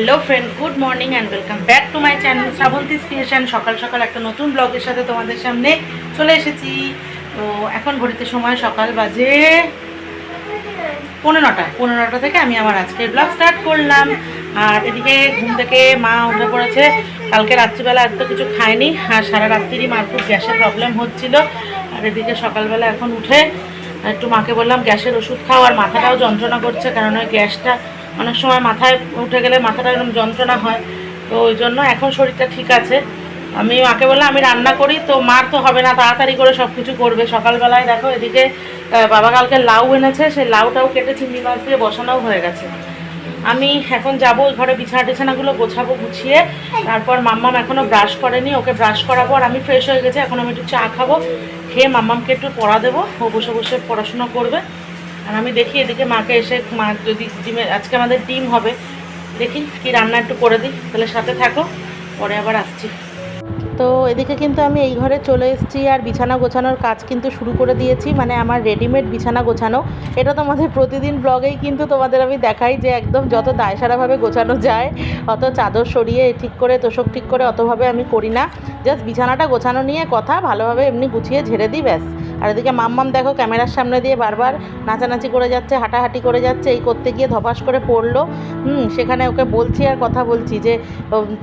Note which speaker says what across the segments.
Speaker 1: Hello friend good morning and welcome back to my channel Shrabanti station সকাল সকাল একটা নতুন ব্লগের সাথে তোমাদের সামনে চলে এসেছি। তো এখন ঘড়িতে সময় সকাল বাজে পনেরো নটা থেকে আমি আমার আজকের ব্লগ স্টার্ট করলাম। আর এদিকে ঘুম থেকে মা উঠে পড়েছে। কালকে রাত্রিবেলা আর কিছু খায়নি, আর সারা রাত্রিরই মার খুব গ্যাসের প্রবলেম হচ্ছিল। আর এদিকে সকালবেলা এখন উঠে একটু মাকে বললাম, গ্যাসের ওষুধ খাও। আর মাথাটাও যন্ত্রণা করছে, কারণ ওই গ্যাসটা অনেক সময় মাথায় উঠে গেলে মাথাটা এরকম যন্ত্রণা হয়, তো ওই জন্য এখন শরীরটা ঠিক আছে। আমি মাকে বললাম, আমি রান্না করি, তো মার তো হবে না, তাড়াতাড়ি করে সব কিছু করবে। সকালবেলায় দেখো এদিকে বাবা কালকে লাউ এনেছে, সেই লাউটাও কেটে চিংড়ি মাছ দিয়ে বসানোও হয়ে গেছে। আমি এখন যাব ওই ঘরে বিছানা টিছানাগুলো গোছাবো গুছিয়ে, তারপর মাম্মাম এখনও ব্রাশ করেনি, ওকে ব্রাশ করাবো, আর আমি ফ্রেশ হয়ে গেছি, এখন আমি একটু চা খাব, খেয়ে মাম্মামকে একটু পড়া দেবো, ও বসে বসে পড়াশোনা করবে। আর আমি দেখি এদিকে মাকে এসে, মা যদি ডিমের আজকে আমাদের ডিম হবে। দেখি কি রান্না একটু করে দিই, তাহলে সাথে থাকো, পরে আবার আসছি। তো এদিকে কিন্তু আমি এই ঘরে চলে এসেছি আর বিছানা গোছানোর কাজ কিন্তু শুরু করে দিয়েছি মানে আমার রেডিমেড বিছানা গোছানো। এটা তোমাদের প্রতিদিন ব্লগেই কিন্তু তোমাদের আমি দেখাই যে একদম যত দায়সারাভাবে গোছানো যায়, অত চাদর সরিয়ে ঠিক করে, তোষক ঠিক করে অতভাবে আমি করি না। জাস্ট বিছানাটা গোছানো নিয়ে কথা, ভালোভাবে এমনি গুছিয়ে ঝেড়ে দিই, ব্যাস। আর এদিকে মাম্মাম দেখো ক্যামেরার সামনে দিয়ে বারবার নাচানাচি করে যাচ্ছে, হাঁটাহাঁটি করে যাচ্ছে, এই করতে গিয়ে ধপাস করে পড়ল। হুম, সেখানে ওকে বলছি আর কথা বলছি যে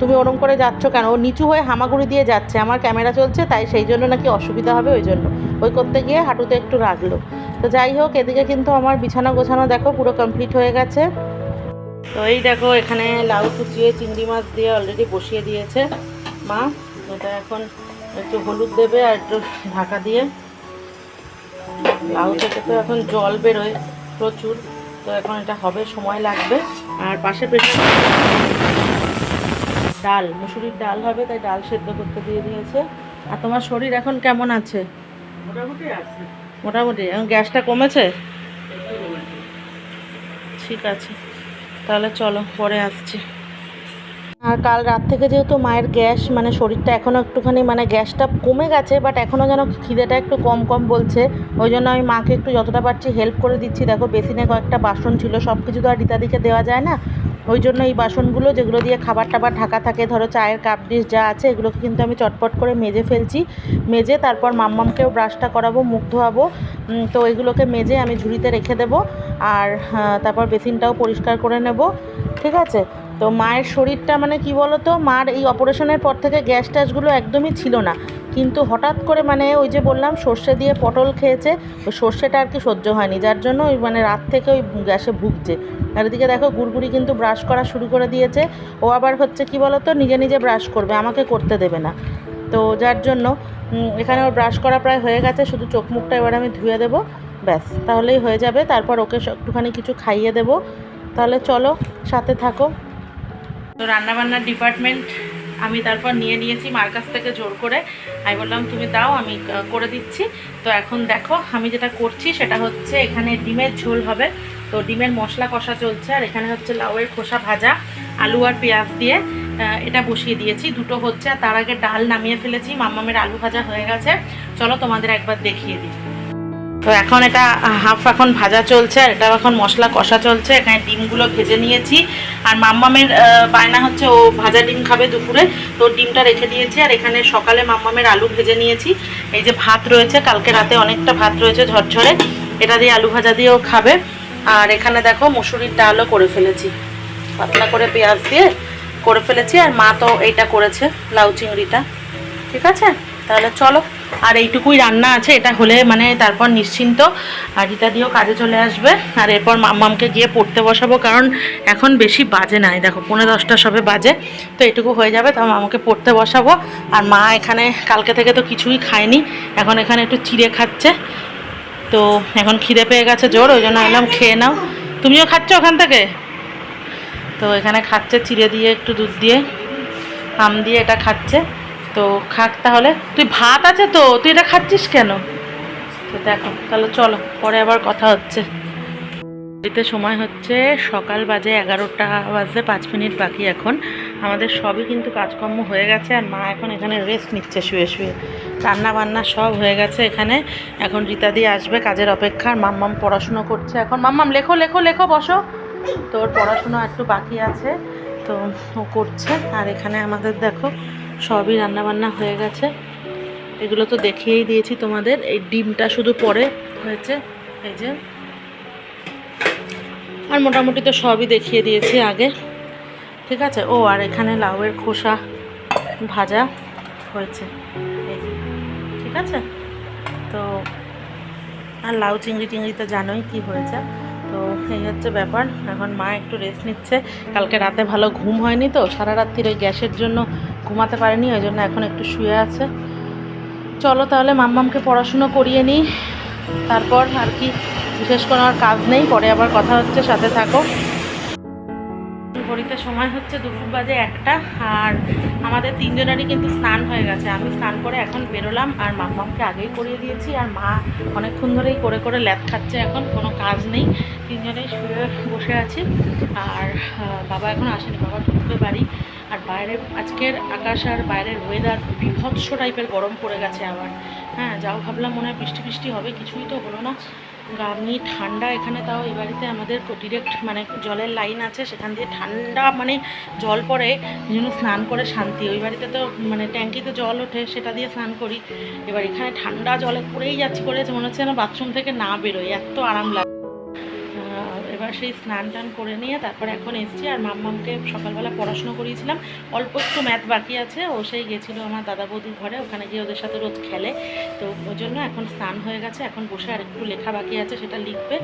Speaker 1: তুমি ওরম করে যাচ্ছ কেন? ও নিচু হয়ে হামাগুড়ি দিয়ে যাচ্ছে, আমার ক্যামেরা চলছে, তাই সেই জন্য নাকি অসুবিধা হবে, ওই জন্য। ওই করতে গিয়ে হাঁটুতে একটু রাখল। তো যাই হোক, এদিকে কিন্তু আমার বিছানা গোছানো দেখো পুরো কমপ্লিট হয়ে গেছে। তো এই দেখো, এখানে লাউ কুচিয়ে চিংড়ি মাছ দিয়ে অলরেডি বসিয়ে দিয়েছে। মা, এটা এখন একটু হলুদ দেবে আর একটু ঢাকা দিয়ে। লাউ থেকে তো এখন জল বেরোয় প্রচুর তো এখন এটা হবে সময় লাগবে। আর পাশে পেছনে ডাল মুসুরির ডাল হবে তাই ডাল সেদ্ধ করতে দিয়ে দিয়েছে। আর তোমার শরীর এখন কেমন আছে?
Speaker 2: মোটামুটি আছে।
Speaker 1: মোটামুটি? এখন গ্যাসটা কমেছে? ঠিক আছে। তাহলে চলো পরে আসছি। আর কাল রাত থেকে যেহেতু মায়ের গ্যাস মানে শরীরটা এখনও একটুখানি মানে গ্যাসটা কমে গেছে বাট এখনও যেন খিদেটা একটু কম কম বলছে, ওই জন্য আমি মাকে একটু যতটা পারছি হেল্প করে দিচ্ছি। দেখো বেসিনে কয়েকটা বাসন ছিল সব কিছু তো আর রীতাদিকে দেওয়া যায় না, ওই জন্য এই বাসনগুলো যেগুলো দিয়ে খাবার টাবার ঢাকা থাকে, ধরো চায়ের কাপ ডিশ যা আছে, এগুলোকে কিন্তু আমি চটপট করে মেজে ফেলছি। মেজে তারপর মাম্মামকেও ব্রাশটা করাবো, মুখ ধোয়াবো তো এগুলোকে মেজে আমি ঝুড়িতে রেখে দেবো, আর তারপর বেসিনটাও পরিষ্কার করে নেব, ঠিক আছে? তো মায়ের শরীরটা মানে কি বলো তো মার এই অপারেশনের পর থেকে গ্যাস ট্যাসগুলো একদমই ছিল না। কিন্তু হঠাৎ করে মানে ওই যে বললাম, সর্ষে দিয়ে পটল খেয়েছে ওই সর্ষেটা আর কি সহ্য হয়নি। যার জন্য ওই মানে রাত থেকে ওই গ্যাসে ভুগছে। আর এদিকে দেখো, গুড়গুড়ি কিন্তু ব্রাশ করা শুরু করে দিয়েছে। ও আবার হচ্ছে কি বলো তো নিজে নিজে ব্রাশ করবে, আমাকে করতে দেবে না। তো যার জন্য এখানে ওর ব্রাশ করা প্রায় হয়ে গেছে, শুধু চোখ মুখটা এবার আমি ধুয়ে দেবো, ব্যাস, তাহলেই হয়ে যাবে। তারপর ওকে একটুখানি কিছু খাইয়ে দেবো। তাহলে চলো, সাথে থাকো। তো রান্নাবান্নার ডিপার্টমেন্ট আমি তারপর নিয়ে নিয়েছি মার কাছ থেকে জোর করে। আমি বললাম, তুমি দাও, আমি করে দিচ্ছি। তো এখন দেখো, আমি যেটা করছি সেটা হচ্ছে এখানে ডিমের ঝোল হবে। তো ডিমের মশলা কষা চলছে, আর এখানে হচ্ছে লাউয়ের খোসা ভাজা, আলু আর পেঁয়াজ দিয়ে এটা বসিয়ে দিয়েছি। দুটো হচ্ছে, আর তার আগে ডাল নামিয়ে ফেলেছি। মাম্মামের আলু ভাজা হয়ে গেছে। চলো তোমাদের একবার দেখিয়ে দিই। তো এখন এটা হাফ এখন ভাজা চলছে, আর এটা এখন মশলা কষা চলছে। এখানে ডিমগুলো ভেজে নিয়েছি। আর মাম্মামের বায়না হচ্ছে ও ভাজা ডিম খাবে দুপুরে। তো ডিমটা রেখে দিয়েছি, আর এখানে সকালে মাম্মামের আলু ভেজে নিয়েছি। এই যে ভাত রয়েছে, কালকে রাতে অনেকটা ভাত রয়েছে ঝরঝরে। এটা দিয়ে আলু ভাজা দিয়েও খাবে। আর এখানে দেখো মুসুরির ডালও করে ফেলেছি। পাতলা করে পেঁয়াজ দিয়ে করে ফেলেছি, আর মা তো এইটা করেছে, লাউ চিংড়িটা। ঠিক আছে? তাহলে চলো। আর এইটুকুই রান্না আছে, এটা হলে মানে তারপর নিশ্চিন্ত। আর রীতা দিয়েও কাজে চলে আসবে, আর এরপর মাম্মামকে গিয়ে পড়তে বসাবো, কারণ এখন বেশি বাজে নাই দেখো পনেরো দশটা সবে বাজে, তো এটুকু হয়ে যাবে তো মামাকে পড়তে বসাবো। আর মা এখানে কালকে থেকে তো কিছুই খায়নি, এখন এখানে একটু চিড়ে খাচ্ছে, তো এখন খিদে পেয়ে গেছে জোর, ওই জন্য এলাম খেয়ে নাও। তুমিও খাচ্ছ ওখান থেকে? তো এখানে খাচ্ছে, চিড়ে দিয়ে একটু দুধ দিয়ে, আম দিয়ে এটা খাচ্ছে। তো খাক তাহলে। তুই ভাত আছে তো, তুই এটা খাচ্ছিস কেন? তো দেখো, তাহলে চলো, পরে আবার কথা হচ্ছে। এতে সময় হচ্ছে সকাল বাজে এগারোটা বাজে পাঁচ মিনিট বাকি এখন। আমাদের সবই কিন্তু কাজকর্ম হয়ে গেছে আর মা এখন এখানে রেস্ট নিচ্ছে শুয়ে শুয়ে। রান্না বান্না সব হয়ে গেছে এখানে। এখন রীতাদি আসবে কাজের অপেক্ষা, আর মাম্মাম পড়াশুনো করছে এখন। মাম্মাম, লেখো লেখো লেখো, বসো। তোর পড়াশুনো একটু বাকি আছে, তো ও করছে। আর এখানে আমাদের দেখো সবই রান্নাবান্না হয়ে গেছে। এগুলো তো দেখিয়েই দিয়েছি তোমাদের। এই ডিমটা শুধু পরে হয়েছে, এই যে। আর মোটামুটি তো সবই দেখিয়ে দিয়েছি আগে। ঠিক আছে? ও, আর এখানে লাউয়ের খোসা ভাজা হয়েছে। এই ঠিক আছে? তো, আর লাউ চিংড়ি টিংড়ি তো জানোই কি হয়েছে। তো, এই হচ্ছে ব্যাপার। এখন মা একটু রেস্ট নিচ্ছে। কালকে রাতে ভালো ঘুম হয়নি তো। সারা রাত্রির ওই গ্যাসের জন্য ঘুমাতে পারেনি, ওই জন্য এখন একটু শুয়ে আছে। চলো তাহলে মাম্মামকে পড়াশুনো করিয়ে নিই। তারপর আর কি, বিশেষ কোনো আর কাজ নেই, পরে আবার কথা হচ্ছে, সাথে থাকো। ঘড়িতে সময় হচ্ছে দুপুর বাজে একটা, আর আমাদের তিনজনেরই কিন্তু স্নান হয়ে গেছে। আমি স্নান করে এখন বেরোলাম, আর মাম্মামকে আগেই করিয়ে দিয়েছি, আর মা অনেকক্ষণ ধরেই করে করে ল্যাপ খাচ্ছে এখন, কোনো কাজ নেই। তিনজনেই শুয়ে বসে আছি, আর বাবা এখন আসেনি, বাবা ঢুকবে বাড়ি। আর বাইরে আজকের আকাশ আর বাইরের ওয়েদার বিভৎস টাইপের গরম পড়ে গেছে আবার। হ্যাঁ যাও ভাবলাম মনে হয় বৃষ্টি বৃষ্টি হবে, কিছুই তো হলো না। গামনি ঠান্ডা এখানে, তাও এই বাড়িতে আমাদের ডিরেক্ট মানে জলের লাইন আছে, সেখান দিয়ে ঠান্ডা মানে জল পড়ে জন্য স্নান করে শান্তি। ওই বাড়িতে তো মানে ট্যাঙ্কিতে জল ওঠে, সেটা দিয়ে স্নান করি। এবার এখানে ঠান্ডা জলে পড়েই যাচ্ছি করে মনে হচ্ছে না বাথরুম থেকে না বেরোয়, এত আরাম লাগে সেই স্নান টান করে নিয়ে তারপর এখন এসছি। আর মাম্মামকে সকালবেলা পড়াশুনো করিয়েছিলাম। অল্প একটু ম্যাথ বাকি আছে। ও সেই গেছিল আমার দাদা বৌদির ঘরে। ওখানে গিয়ে ওদের সাথে রোজ খেলে। তো ওই জন্য এখন স্নান হয়ে গেছে। এখন বসে আর একটু লেখা বাকি আছে, সেটা লিখবে।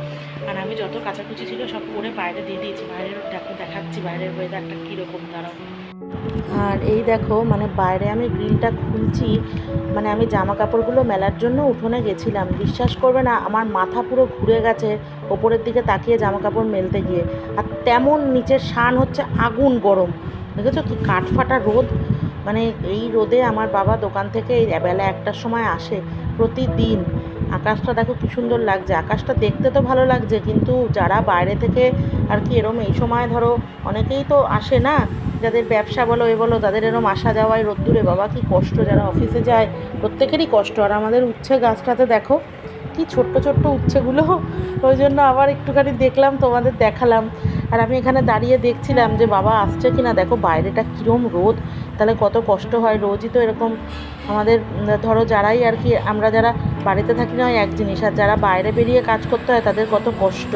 Speaker 1: আর আমি যত কাচাকুচি ছিল সব করে বাইরে দিয়ে দিয়েছি। বাইরের দেখো, দেখাচ্ছি। বাইরের ওয়েদারটা কীরকম, দাঁড়াও। আর এই দেখো মানে বাইরে আমি গ্রিলটা খুলছি মানে আমি জামা কাপড়গুলো মেলার জন্য উঠোনে গেছিলাম। বিশ্বাস করবে না, আমার মাথা পুরো ঘুরে গেছে ওপরের দিকে তাকিয়ে জামা কাপড় মেলতে গিয়ে। আর তেমন নিচের শান হচ্ছে আগুন গরম। দেখেছ কি কাঠফাটা রোদ? মানে এই রোদে আমার বাবা দোকান থেকে বেলা একটার সময় আসে প্রতিদিন। আকাশটা দেখো কি সুন্দর লাগছে। আকাশটা দেখতে তো ভালো লাগছে, কিন্তু যারা বাইরে থেকে আর কি এরম এই সময় ধরো, অনেকেই তো আসে না। যাদের ব্যবসা বলো, এ বলো, তাদের এরম আসা যাওয়ায় রোদ্দুরে, বাবা, কি কষ্ট, যারা অফিসে যায়, প্রত্যেকেরই কষ্ট। আর আমাদের উচ্ছে গাছটাতে দেখো, কি ছোট্ট ছোট্ট উচ্ছেগুলো, ওই জন্য আবার একটুখানি দেখলাম, তোমাদের দেখালাম। আর আমি এখানে দাঁড়িয়ে দেখছিলাম যে, বাবা, আসছে কি না দেখো, বাইরেটা কীরম রোদ। তাহলে কত কষ্ট হয়, রোজই তো এরকম আমাদের, ধরো, যারাই আর কি, আমরা যারা বাড়িতে থাকি না এক জিনিস। আর যারা বাইরে বেরিয়ে কাজ করতে হয়, তাদের কত কষ্ট।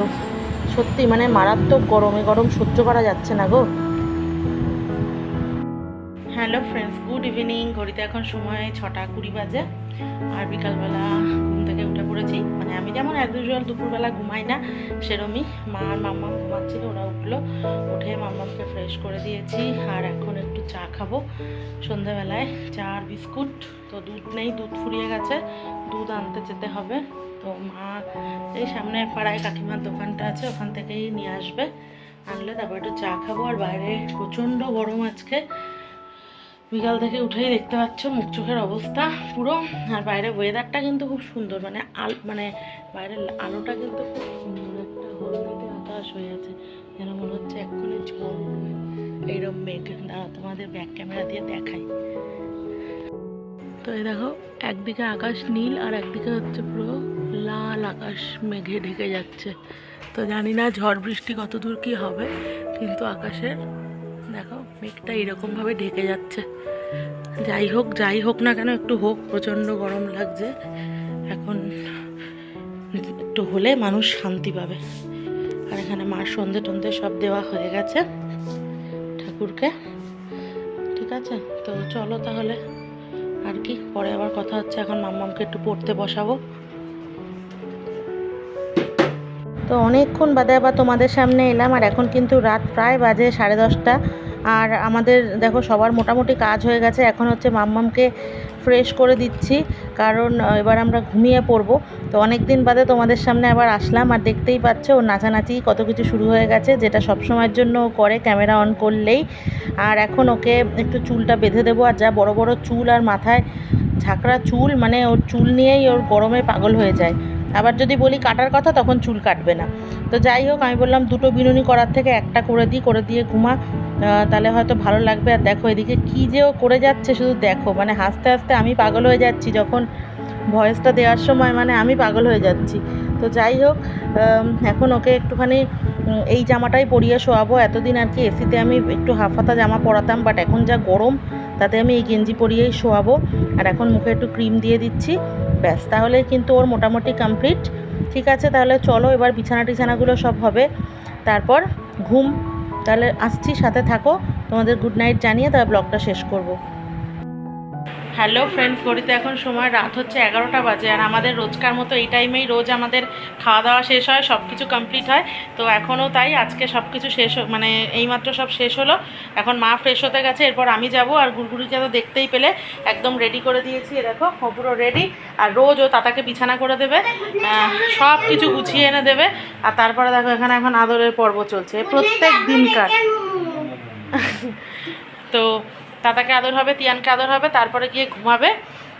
Speaker 1: সত্যি মানে মারাত্মক গরমে, গরম সহ্য করা যাচ্ছে না গো। হ্যালো ফ্রেন্ডস গুড ইভিনিং ঘড়িতে এখন সময় ছটা কুড়ি বাজে, আর বিকালবেলা ঘুম থেকে উঠে পড়েছি। মানে আমি যেমন অ্যাজ ইউজুয়াল দুপুরবেলা ঘুমাই না, সেরমই মা আর মাম্মা ঘুমাচ্ছিল, ওরা উঠল। উঠে মাম্মামকে ফ্রেশ করে দিয়েছি, আর এখন একটু চা খাব। সন্ধ্যাবেলায় চা আর বিস্কুট, তো দুধ নেই, দুধ ফুরিয়ে গেছে, দুধ আনতে যেতে হবে। তো মা এই সামনে পাড়ায় কাকিমার দোকানটা আছে, ওখান থেকেই নিয়ে আসবে। আনলে তারপর একটু চা খাব, আর বাইরে প্রচণ্ড গরম আজকে বিকাল থেকে উঠেই দেখতে পাচ্ছ, মুখ চোখের অবস্থা পুরো। আর বাইরে ওয়েদারটা কিন্তু খুব সুন্দর মানে আল মানে বাইরের আলোটা কিন্তু খুব সুন্দর একটা হলদেটে আকাশ হয়ে আছে। যেন মনে হচ্ছে এক্ষুনি ঝড় এইরকম মেঘ। দাঁড়া তোমাদের ব্যাক ক্যামেরা দিয়ে দেখাই। তো এই দেখো, একদিকে আকাশ নীল আর একদিকে হচ্ছে পুরো লাল আকাশ মেঘে ঢেকে যাচ্ছে। তো জানি না ঝড় বৃষ্টি কত দূর কী হবে, কিন্তু আকাশের মেঘটা এরকমভাবে ঢেকে যাচ্ছে। যাই হোক যাই হোক না কেন, একটু হোক, প্রচণ্ড গরম লাগছে। এখন একটু হলে মানুষ শান্তি পাবে। আর এখানে মার সন্ধে টন্ধে সব দেওয়া হয়ে গেছে ঠাকুরকে। ঠিক আছে? তো চলো তাহলে। আর কি? পরে আবার কথা হচ্ছে। এখন মাম্মামকে একটু পড়তে বসাবো। তো অনেকক্ষণ বাদে আবার তোমাদের সামনে এলাম। আর এখন কিন্তু রাত প্রায় বাজে সাড়ে দশটা। আর আমাদের, দেখো, সবার মোটামুটি কাজ হয়ে গেছে। এখন হচ্ছে মাম্মামকে ফ্রেশ করে দিচ্ছি। কারণ এবার আমরা ঘুমিয়ে পড়ব। তো অনেক দিন বাদে তোমাদের সামনে আবার আসলাম। আর দেখতেই পাচ্ছ ও নাচানাচি কত কিছু শুরু হয়ে গেছে, যেটা সব সময়ের জন্য করে ক্যামেরা অন করলেই। আর এখন ওকে একটু চুলটা বেঁধে দেবো। আর যা বড় বড় চুল আর মাথায় ঝাঁকড়া চুল মানে ওর চুল নিয়েই ওর গরমে পাগল হয়ে যায়। আবার যদি বলি কাটার কথা, তখন চুল কাটবে না। তো যাই হোক, আমি বললাম দুটো বিনুনি করার থেকে একটা করে দিই, করে দিয়ে ঘুমা। তাহলে হয়তো ভালো লাগবে। আর দেখো এদিকে কী যে ও করে যাচ্ছে, শুধু দেখো। মানে হাসতে হাসতে আমি পাগল হয়ে যাচ্ছি, যখন ভয়েসটা দেওয়ার সময় মানে আমি পাগল হয়ে যাচ্ছি। তো যাই হোক এখন ওকে একটুখানি এই জামাটাই পরিয়ে শোয়াবো। এতদিন আর কি এসিতে আমি একটু হাফ হাতা জামা পরাতাম বাট এখন যা গরম তাতে আমি এই গেঞ্জি পরিয়েই শোয়াবো। আর এখন মুখে একটু ক্রিম দিয়ে দিচ্ছি। ব্যাস, তাহলে কিন্তু ওর মোটামুটি কমপ্লিট। ঠিক আছে, তাহলে চলো এবার বিছানা টিছানাগুলো সব হবে। তারপর ঘুম। তাহলে আসছি, সাথে থাকো। তোমাদের গুড নাইট জানিয়ে তারপর ব্লগটা শেষ করব। হ্যালো ফ্রেন্ডস ঘড়িতে এখন সময়, রাত হচ্ছে এগারোটা বাজে, আর আমাদের রোজকার মতো এই টাইমেই রোজ আমাদের খাওয়া দাওয়া শেষ হয় সব কিছু কমপ্লিট হয়। তো এখনও তাই, আজকে সব কিছু শেষ মানে এইমাত্র সব শেষ হলো। এখন মা ফ্রেশ হতে গেছে, এরপর আমি যাব, আর গুড়গুড়িকে তো দেখতেই পেলে, একদম রেডি করে দিয়েছি দেখো ও পুরো রেডি আর রোজ ও তাতাকে বিছানা করে দেবে সব কিছু গুছিয়ে এনে দেবে, আর তারপরে দেখো, এখানে এখন আদরের পর্ব চলছে, প্রত্যেক দিনকার। তো তাতাকে আদর হবে তিয়ানকে আদর হবে তারপরে গিয়ে ঘুমাবে।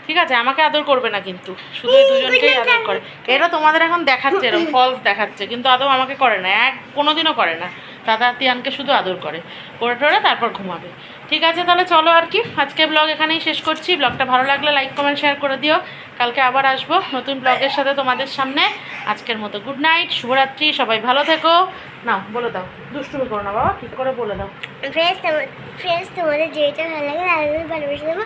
Speaker 1: ঠিক আছে? আমাকে আদর করবে না কিন্তু। শুধু এই দুজনকেই আদর করে। এটা তোমাদের এখন দেখাচ্ছে এরকম ফলস দেখাচ্ছে কিন্তু আদৌ আমাকে করে না। এক কোনোদিনও করে না। দাদা তিয়ানকে শুধু আদর করে। করে টোরে তারপর ঘুমাবে। ঠিক আছে? তাহলে চলো আর কি। আজকে ব্লগ এখানেই শেষ করছি। ব্লগটা ভালো লাগলে লাইক কমেন্ট শেয়ার করে দিও। কালকে আবার আসব নতুন ব্লগের সাথে তোমাদের সামনে। আজকের মতো গুড নাইট শুভরাত্রি সবাই ভালো থেকো। নাও বলে দাও দুষ্টুমি করো না বাবা ঠিক করে বলে দাও।
Speaker 3: ফ্রেন্ডস ফ্রেন্ডস তোমাদের যেটা ভালো লাগে তাদের ভালোবেসে দেবো।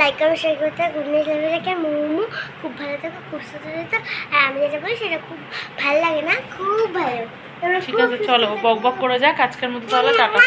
Speaker 3: লাইক করো শেয়ার করতে গুড নাইট লাভে রাখে মোমো খুব ভালো থাকো খুব সুস্থ থাকো। আর আমি যেটা বলি সেটা খুব ভালো লাগে না খুব ভালো
Speaker 1: ঠিক আছে চলো বক বক করে যাক। আজকের মতো তাহলে টাটা।